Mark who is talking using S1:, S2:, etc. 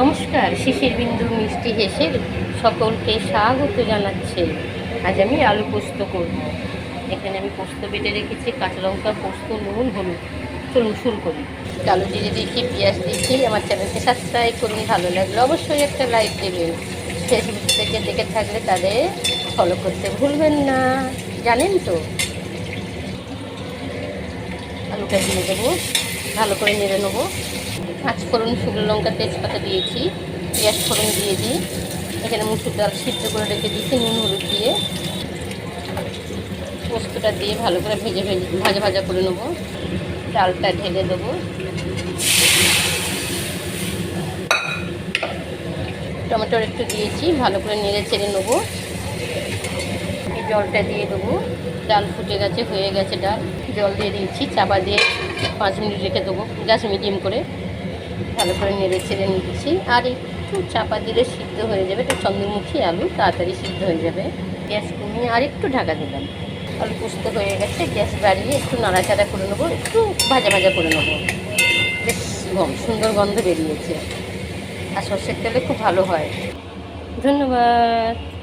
S1: নমস্কার, শিশির বিন্দু মিষ্টি হেসে সকলকে স্বাগত জানাচ্ছে। আজ আমি আলু পোস্ত করব। এখানে আমি পোস্ত বেটে রেখেছি, কাঁচা লঙ্কা, পোস্ত, নুন, হলুদ। চলুন শুরু করি। কালো জিরে দিয়েছি, পেঁয়াজ দিয়েছি। আমার চ্যানেলকে সাবস্ক্রাইব করুন, ভালো লাগলে অবশ্যই একটা লাইক দেবেন। ফেসবুক থেকে দেখে থাকলে তাদের ফলো করতে ভুলবেন না। জানেন তো? আলুটা দিয়ে দেবো। ভালো করে নেড়ে নেব। পাঁচ ফোড়ন শুকনো লঙ্কা তেজপাতা দিয়েছি পেঁয়াজ ফোড়ন দিয়ে দিই। এখানে মুসুর ডাল সিদ্ধ করে রেখে দিয়েছি নুন হলুদ দিয়ে। পোস্তটা দিয়ে ভালো করে ভেজে ভেজে, ভাজা ভাজা করে নেব। ডালটা ঢেলে দেবো। টমেটোর একটু দিয়েছি, ভালো করে নেড়ে চেড়ে নেব। জলটা দিয়ে দেবো। ডাল ফুটে গেছে, হয়ে গেছে ডাল। জল দিয়ে দিয়েছি, চাপা দিয়ে পাঁচ মিনিট রেখে দেবো। গ্যাস মিডিয়াম করে ভালো করে নেড়ে ছেড়ে নিচ্ছি। আর একটু চাপা দিলে সিদ্ধ হয়ে যাবে। এটা চন্দ্রমুখী আলু, তাড়াতাড়ি সিদ্ধ হয়ে যাবে। গ্যাস কমিয়ে আর একটু ঢাকা দিলাম। আলু পুস্ত হয়ে গেছে, গ্যাস বাড়িয়ে একটু নাড়াচাড়া করে নেব, একটু ভাজা ভাজা করে নেব। বেশ সুন্দর গন্ধ বেরিয়েছে। আর সর্ষের তেলে খুব ভালো হয়। ধন্যবাদ।